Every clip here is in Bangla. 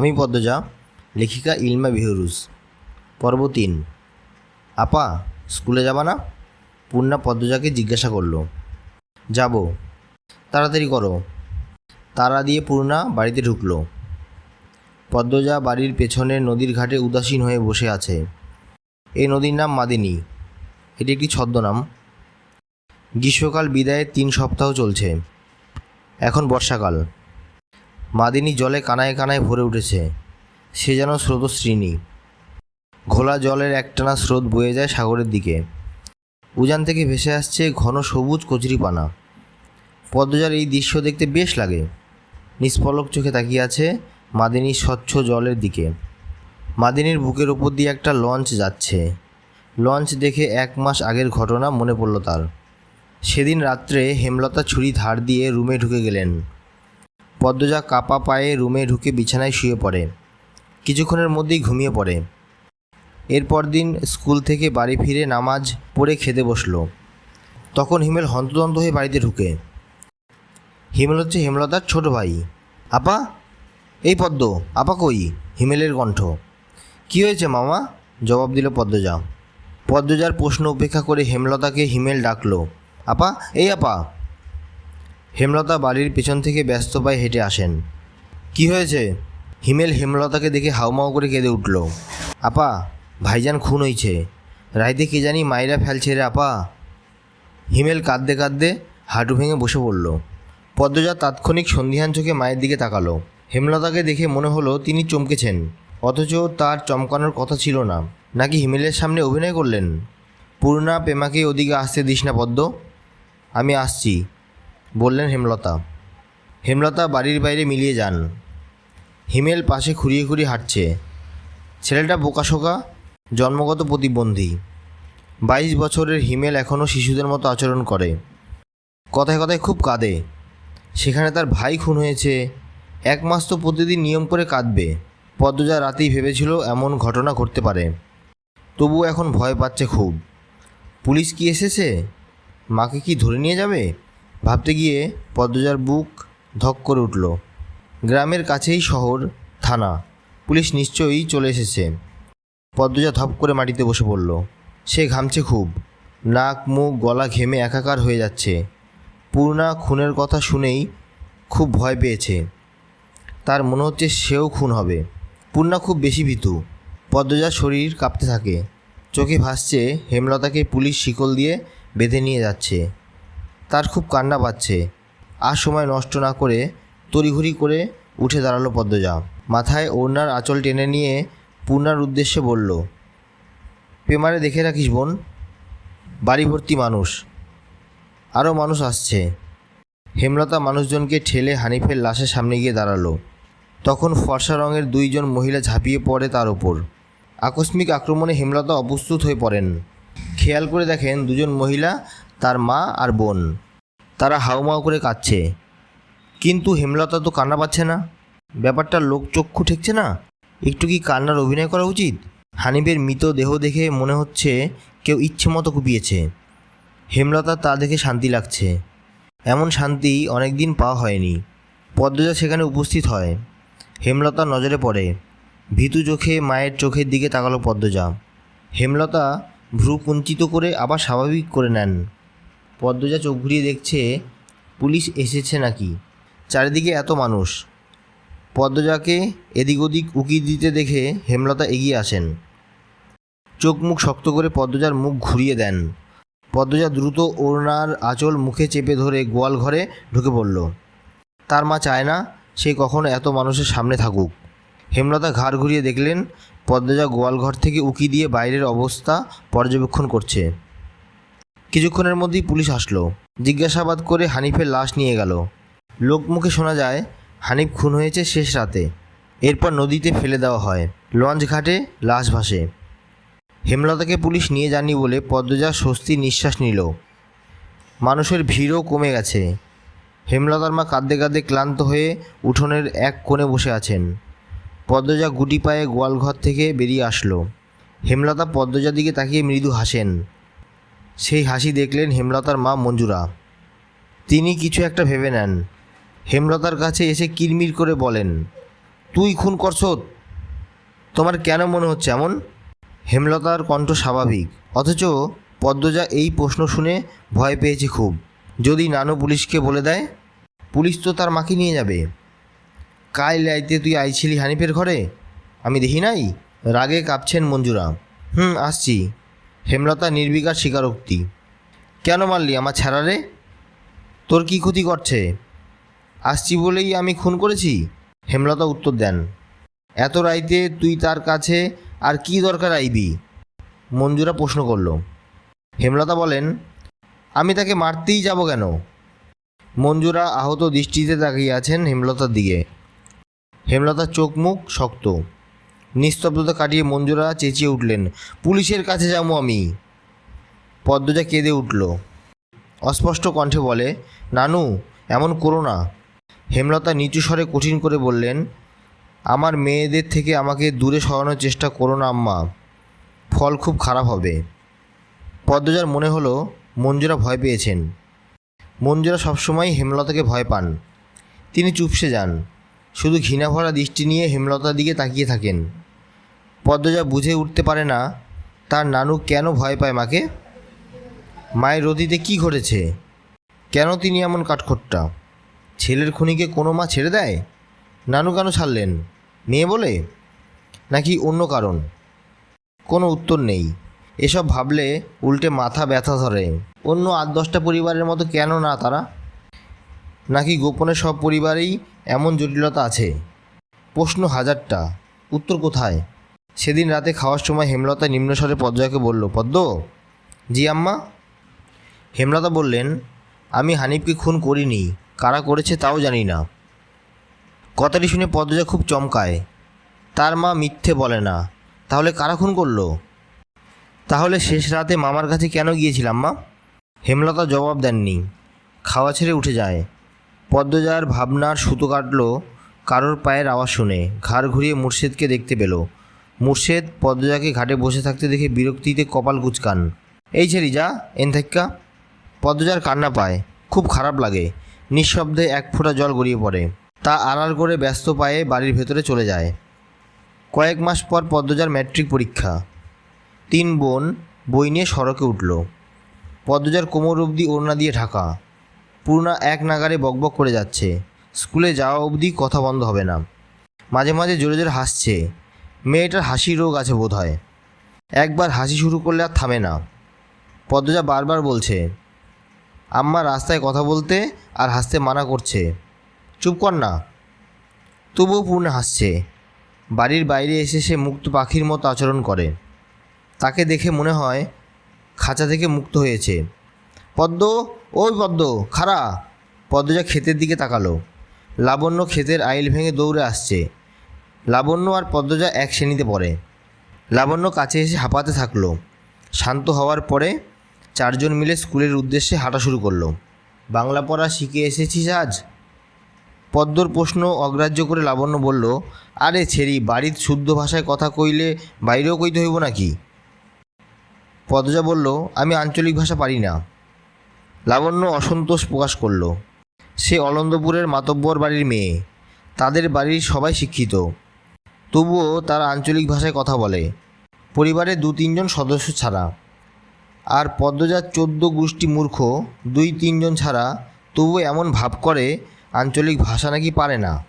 আমি পদ্মজা, লেখিকা ইলমা বিহরুজ। পর্ব তিন। আপা, স্কুলে যাবা না? পূর্ণা পদ্মজাকে জিজ্ঞাসা করল। যাব। তাড়াতাড়ি করো। তারা দিয়ে পূর্ণা বাড়িতে ঢুকলো। পদ্মজা বাড়ির পেছনের নদীর ঘাটে উদাসীন হয়ে বসে আছে। এই নদীর নাম মাদিনী। এটি একটি ছদ্মনাম। গ্রীষ্মকাল বিদায়ের তিন সপ্তাহ চলছে। এখন বর্ষাকাল। মাদিনী জলে কানায় কানায় ভরে উঠেছে। সে যেন স্রোতস্বিনী ঘোলা জলের একটানা স্রোত বয়ে যায় সাগরের দিকে। উজান থেকে ভেসে আসছে ঘন সবুজ কচুরিপানা। পদ্মজার এই দৃশ্য দেখতে বেশ লাগে। নিষ্পলক চোখে তাকিয়ে আছে মাদিনীর স্বচ্ছ জলের দিকে। মাদিনীর বুকের ওপর দিয়ে একটা লঞ্চ যাচ্ছে। লঞ্চ দেখে এক মাস আগের ঘটনা মনে পড়ল তার। সেদিন রাত্রে হেমলতা ছুরি ধার দিয়ে রুমে ঢুকে গেলেন। পদ্মজা কাপা পায়ে রুমে ঢুকে বিছানায় শুয়ে পড়ে। কিছুক্ষণের মধ্যেই ঘুমিয়ে পড়ে। এরপর দিন স্কুল থেকে বাড়ি ফিরে নামাজ পড়ে খেতে বসল। তখন হিমেল হন্তদন্ত হয়ে বাড়িতে ঢুকে। হিমেল হচ্ছে হেমলতার ছোট ভাই। আপা, এই পদ্ম, আপা কই? হিমেলের কণ্ঠ। কী হয়েছে মামা? জবাব দিল পদ্মজা। পদ্মজার প্রশ্ন উপেক্ষা করে হেমলতাকে হিমেল ডাকলো। আপা, এই আপা। হেমলতা বাড়ির পেছন থেকে ব্যস্ত পায়ে হেঁটে আসেন। কি হয়েছে? হিমেল হেমলতাকে দেখে হাউমাউ করে কেঁদে উঠল। আপা, ভাইজান খুন হয়েছে রাইতে কে জানি মাইরা ফেলছে রে আপা। হিমেল কাঁদতে কাঁদতে হাঁটু ভেঙে বসে পড়ল। পদ্মজা তাৎক্ষণিক সন্ধিহান চোখে মায়ের দিকে তাকালো। হেমলতাকে দেখে মনে হলো তিনি চমকেছেন, অথচ তার চমকানোর কথা ছিল না। নাকি হিমেলের সামনে অভিনয় করলেন? পূর্ণা, পেমাকে ওদিকে আসতে দিস না পদ্ম। আমি আসছি। বললেন হেমলতা হেমলতা বাড়ির বাইরে মিলিয়ে যান। হিমেল পাশে খুঁড়িয়ে খুঁড়িয়ে হাঁটছে। ছেলেটা বোকাশোকা, জন্মগত প্রতিবন্ধী। বাইশ বছরের হিমেল এখনও শিশুদের মতো আচরণ করে। কথায় কথায় খুব কাঁদে। সেখানে তার ভাই খুন হয়েছে। এক মাস তো প্রতিদিন নিয়ম করে কাঁদবে। পদ্মজা রাতেই ভেবেছিল এমন ঘটনা ঘটতে পারে। তবুও এখন ভয় পাচ্ছে খুব। পুলিশ কি এসেছে? মাকে কি ধরে নিয়ে যাবে? ভাবতে গিয়ে পদ্মজার বুক ধক করে উঠল। গ্রামের কাছেই শহর, থানা। পুলিশ নিশ্চয়ই চলে এসেছে। পদ্মজা ধপ করে মাটিতে বসে পড়ল। সে ঘামছে খুব। নাক, মুখ, গলা ঘেমে একাকার হয়ে যাচ্ছে। পূর্ণা খুনের কথা শুনেই খুব ভয় পেয়েছে। তার মনে হচ্ছে সেও খুন হবে। পূর্ণা খুব বেশি ভীতু। পদ্মজার শরীর কাঁপতে থাকে। চোখে ভাসছে হেমলতাকে পুলিশ শিকল দিয়ে বেঁধে নিয়ে যাচ্ছে। তার খুব কান্না পাচ্ছে। আর সময় নষ্ট না করে তড়িঘড়ি করে উঠে দাঁড়াল পদ্মজা। মাথায় ওড়নার আঁচল টেনে নিয়ে পূর্ণার উদ্দেশ্যে বলল, পেমারে দেখে রাখিস বোন বাড়ি ভর্তি মানুষ। আরও মানুষ আসছে। হেমলতা মানুষজনকে ঠেলে হানিফের লাশের সামনে গিয়ে দাঁড়াল। তখন ফর্সা রঙের দুইজন মহিলা ঝাঁপিয়ে পড়ে তার ওপর। আকস্মিক আক্রমণে হেমলতা অপ্রস্তুত হয়ে পড়েন। খেয়াল করে দেখেন দুজন মহিলা তার মা আর বোন। তারা হাউমাউ করে কাঁদছে। কিন্তু হেমলতা তো কান্না পাচ্ছে না। ব্যাপারটা লোকচক্ষু ঠেকছে না? একটু কি কান্নার অভিনয় করা উচিত? হানিফের মৃত দেহ দেখে মনে হচ্ছে কেউ ইচ্ছে মতো কুপিয়েছে। হেমলতা তা দেখে শান্তি লাগছে। এমন শান্তি অনেক দিন পাওয়া হয়নি। পদ্মজা সেখানে উপস্থিত হয়। হেমলতা নজরে পড়ে। ভীতু চোখে, মায়ের চোখের দিকে তাকালো পদ্মজা। হেমলতা ভ্রু কুঞ্চিত করে আবার স্বাভাবিক করে নেন। পদ্মজা চোখ ঘুরিয়ে দেখছে, পুলিশ এসেছে নাকি? চারিদিকে এত মানুষ। পদ্মজাকে এদিক ওদিক উকি দিতে দেখে হেমলতা এগিয়ে আসেন। চোখ মুখ শক্ত করে পদ্মজার মুখ ঘুরিয়ে দেন। পদ্মজা দ্রুত ওড়নার আঁচল মুখে চেপে ধরে গোয়াল ঘরে ঢুকে পড়ল। তার মা চায় না সে কখনো এত মানুষের সামনে থাকুক। হেমলতা ঘাড় ঘুরিয়ে দেখলেন, পদ্মজা গোয়ালঘর থেকে উকি দিয়ে বাইরের অবস্থা পর্যবেক্ষণ করছে। কিছুক্ষণের মধ্যেই পুলিশ আসলো। জিজ্ঞাসাবাদ করে হানিফের লাশ নিয়ে গেল। লোকমুখে শোনা যায়, হানিফ খুন হয়েছে শেষ রাতে। এরপর নদীতে ফেলে দেওয়া হয়। লঞ্চ ঘাটে লাশ ভাসে। হেমলতাকে পুলিশ নিয়ে যাননি বলে পদ্মজা স্বস্তির নিঃশ্বাস নিল। মানুষের ভিড়ও কমে গেছে। হেমলতার মা কাঁদতে কাঁদতে ক্লান্ত হয়ে উঠোনের এক কোণে বসে আছেন। পদ্মজা গুটি পায়ে গোয়ালঘর থেকে বেরিয়ে আসলো। হেমলতা পদ্মজার দিকে তাকিয়ে মৃদু হাসেন। সেই হাসি দেখলেন হেমলতার মা মঞ্জুরা। তিনি কিছু একটা ভেবে নেন। হেমলতার কাছে এসে কিরমির করে বলেন, তুই খুন করছ? তোমার কেন মনে হচ্ছে এমন? হেমলতার কণ্ঠ স্বাভাবিক, অথচ পদ্মজা এই প্রশ্ন শুনে ভয় পেয়েছে খুব। যদি নানু পুলিশকে বলে দেয়, পুলিশ তো তার মাকে নিয়ে যাবে। কাল রাইতে তুই আইছিলি হানিফের ঘরে? আমি দেখি নাই? রাগে কাঁপছেন মঞ্জুরা। হুম, আসছি। হেমলতা নির্বিকার স্বীকারোক্তি। কেন মারলি, আমার ছাড়ারে তোর কি ক্ষতি করছে? আসছি বলেই আমি খুন করেছি? হেমলতা উত্তর দেন, এত রাইতে তুই তার কাছে আর কি দরকার আইবি? মঞ্জুরা প্রশ্ন করল, হেমলতা বলেন, আমি তাকে মারতেই যাব কেন? মঞ্জুরা আহত দৃষ্টিতে তাকিয়ে আছেন হেমলতার দিকে। হেমলতার চোখ মুখ শক্ত। নিস্তব্ধতা কাটিয়ে মঞ্জুরা চেঁচিয়ে উঠলেন, পুলিশের কাছে যাব আমি। পদ্মজা কেঁদে উঠল। অস্পষ্ট কণ্ঠে বলে, নানু, এমন করো না। হেমলতা নিচু স্বরে কঠিন করে বললেন, আমার মেয়েদের থেকে আমাকে দূরে সরানোর চেষ্টা করো না, আম্মা। ফল খুব খারাপ হবে। পদ্মজার মনে হলো, মঞ্জুরা ভয় পেয়েছেন। মঞ্জুরা সবসময় হেমলতাকে ভয় পান। তিনি চুপসে যান। শুধু ঘৃণা ভরা দৃষ্টি নিয়ে হেমলতার দিকে তাকিয়ে থাকেন। পদ্মজা বুঝে উঠতে পারে না, তার নানু কেন ভয় পায় মাকে? মায়ের রতিতে কি ঘটেছে? কেন তিনি এমন কাঠখোট্টা? ছেলের খুনিকে কোনো মা ছেড়ে দেয়? নানু কেন ছাড়লেন? মেয়ে বলে? নাকি অন্য কারণ? কোনো উত্তর নেই। এসব ভাবলে উল্টে মাথা ব্যথা ধরে। অন্য আট দশটা পরিবারের মতো কেন না তারা? নাকি গোপনে সব পরিবারেই এমন জটিলতা আছে? প্রশ্ন হাজারটা। উত্তর কোথায়? সেদিন রাতে খাওয়ার সময় হেমলতা নিম্নস্বরে পদ্মাকে বলল, পদ্ম, জি আম্মা? হেমলতা বললেন, আমি হানিফকে খুন করিনি, কারা করেছে তাও জানি না। কথাটি শুনে পদ্মজা খুব চমকায়, তার মা মিথ্যে বলে না, তাহলে কারা খুন করল? তাহলে শেষ রাতে মামার কাছে কেন গিয়েছিলাম, মা? হেমলতা জবাব দেননি, খাওয়া ছেড়ে উঠে যায়। পদ্মজার ভাবনার সুতো কাটল, কারোর পায়ের আওয়াজ শুনে, ঘাড় ঘুরিয়ে মুর্শেদকে দেখতে পেল মুর্শেদ পদ্মজাকে ঘাটে বসে থাকতে দেখে বিরক্তিতে কপাল কুচকান। এই ছেড়ি যা এন থেক্কা পদ্মজার কান্না পায়। খুব খারাপ লাগে। নিঃশব্দে এক ফোঁটা জল গড়িয়ে পড়ে। তা আড়াল করে ব্যস্ত পায়ে বাড়ির ভেতরে চলে যায়। কয়েক মাস পর পদ্মজার ম্যাট্রিক পরীক্ষা। তিন বোন বই নিয়ে সড়কে উঠল। পদ্মজার কোমর অবধি ওড়না দিয়ে ঢাকা। পূর্ণা এক নাগারে বকবক করে যাচ্ছে। স্কুলে যাওয়া অবধি কথা বন্ধ হবে না। মাঝে মাঝে জোরে জোরে হাসছে। মেয়েটার হাসি রোগ আছে বোধ হয় একবার হাসি শুরু করলে আর থামে না। পদ্মজা বারবার বলছে, আম্মা রাস্তায় কথা বলতে আর হাসতে মানা করছে। চুপ কর না। তবুও পূর্ণা হাসছে। বাড়ির বাইরে এসে সে মুক্ত পাখির মতো আচরণ করে। তাকে দেখে মনে হয় খাঁচা থেকে মুক্ত হয়েছে। পদ্ম, ওই পদ্ম, খাড়া। পদ্মজা ক্ষেতের দিকে তাকালো। লাবণ্য ক্ষেতের আইল ভেঙে দৌড়ে আসছে। লাবণ্য আর পদ্মজা এক শ্রেণীতে পড়ে। লাবণ্য কাছে এসে হাঁপাতে থাকল। শান্ত হওয়ার পরে চারজন মিলে স্কুলের উদ্দেশ্যে হাঁটা শুরু করল। বাংলা পড়া শিখে এসেছিস আজ? পদ্মর প্রশ্ন অগ্রাহ্য করে লাবণ্য বলল, আরে ছেড়ি, বাড়ির শুদ্ধ ভাষায় কথা কইলে বাইরেও কইতে হইব নাকি? পদ্মজা বলল, আমি আঞ্চলিক ভাষা পারি না। লাবণ্য অসন্তোষ প্রকাশ করল। সে অলন্দপুরের মাতব্বর বাড়ির মেয়ে। তাদের বাড়ির সবাই শিক্ষিত। তবুও তারা আঞ্চলিক ভাষায় কথা বলে। পরিবারে দু তিনজন সদস্য ছাড়া। আর পদ্মজার চোদ্দ গোষ্ঠী মূর্খ দুই তিনজন ছাড়া তবুও এমন ভাব করে আঞ্চলিক ভাষা নাকি পারে না।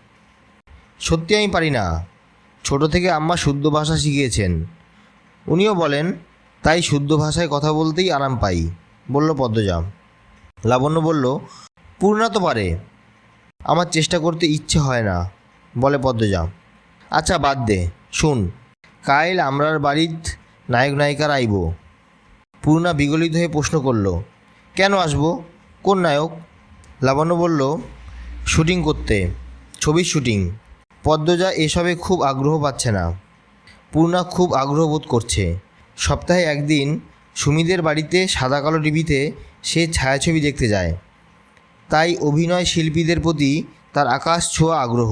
সত্যি আমি পারি না। ছোট থেকে আম্মা শুদ্ধ ভাষা শিখিয়েছেন। উনিও বলেন, তাই শুদ্ধ ভাষায় কথা বলতেই আরাম পাই, বলল পদ্মজা। লাবণ্য বলল পূর্ণা তো পারে। আমার চেষ্টা করতে ইচ্ছে হয় না, বলে পদ্মজা। আচ্ছা বাদ দে। শুন, কাইল আমরার বাড়িত নায়ক নায়িকার আইব। পূর্ণা বিগলিত হয়ে প্রশ্ন করল, কেন আসব? কোন নায়ক? লাবণ্য বলল, শুটিং করতে, ছবির শুটিং। পদ্মজা এসবে খুব আগ্রহ পাচ্ছে না। পূর্ণা খুব আগ্রহ বোধ করছে। সপ্তাহে একদিন সুমিদের বাড়িতে সাদা কালো টিভিতে সে ছায়াছবি দেখতে যায়। তাই অভিনয় শিল্পীদের প্রতি তার আকাশ ছোঁয়া আগ্রহ।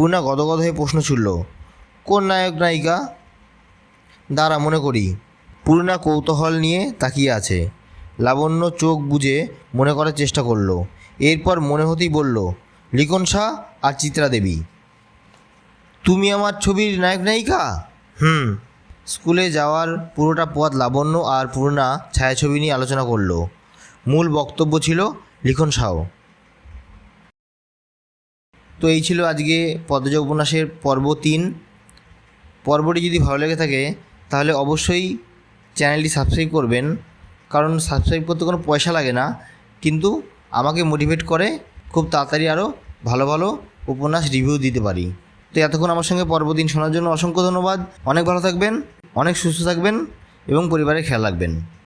পূর্ণা গদগদ হয়ে প্রশ্ন ছুড়ল, কোন নায়ক নায়িকা? দাঁড়া, মনে করি। পূর্ণা কৌতূহল নিয়ে তাকিয়ে আছে। লাবণ্য চোখ বুজে মনে করার চেষ্টা করল। এরপর মনে হতেই বলল, লিখন শাহ আর চিত্রা দেবী। তুমি আমার ছবির নায়ক নায়িকা? হুম। স্কুলে যাওয়ার পুরোটা পথ লাবণ্য আর পূর্ণা ছায়াছবি নিয়ে আলোচনা করল। মূল বক্তব্য ছিল লিখন সাও তো এই ছিল আজকে পদ্মজা উপন্যাসের পর্ব তিন। পর্বটি যদি ভালো লেগে থাকে, তাহলে অবশ্যই চ্যানেলটি সাবস্ক্রাইব করবেন। কারণ সাবস্ক্রাইব করতে কোনো পয়সা লাগে না, কিন্তু আমাকে মোটিভেট করে খুব তাড়াতাড়ি আরও ভালো ভালো উপন্যাস রিভিউ দিতে পারি। তো এতক্ষণ আমার সঙ্গে পর্ব দিন শোনার জন্য অসংখ্য ধন্যবাদ। অনেক ভালো থাকবেন, অনেক সুস্থ থাকবেন এবং পরিবারের খেয়াল রাখবেন।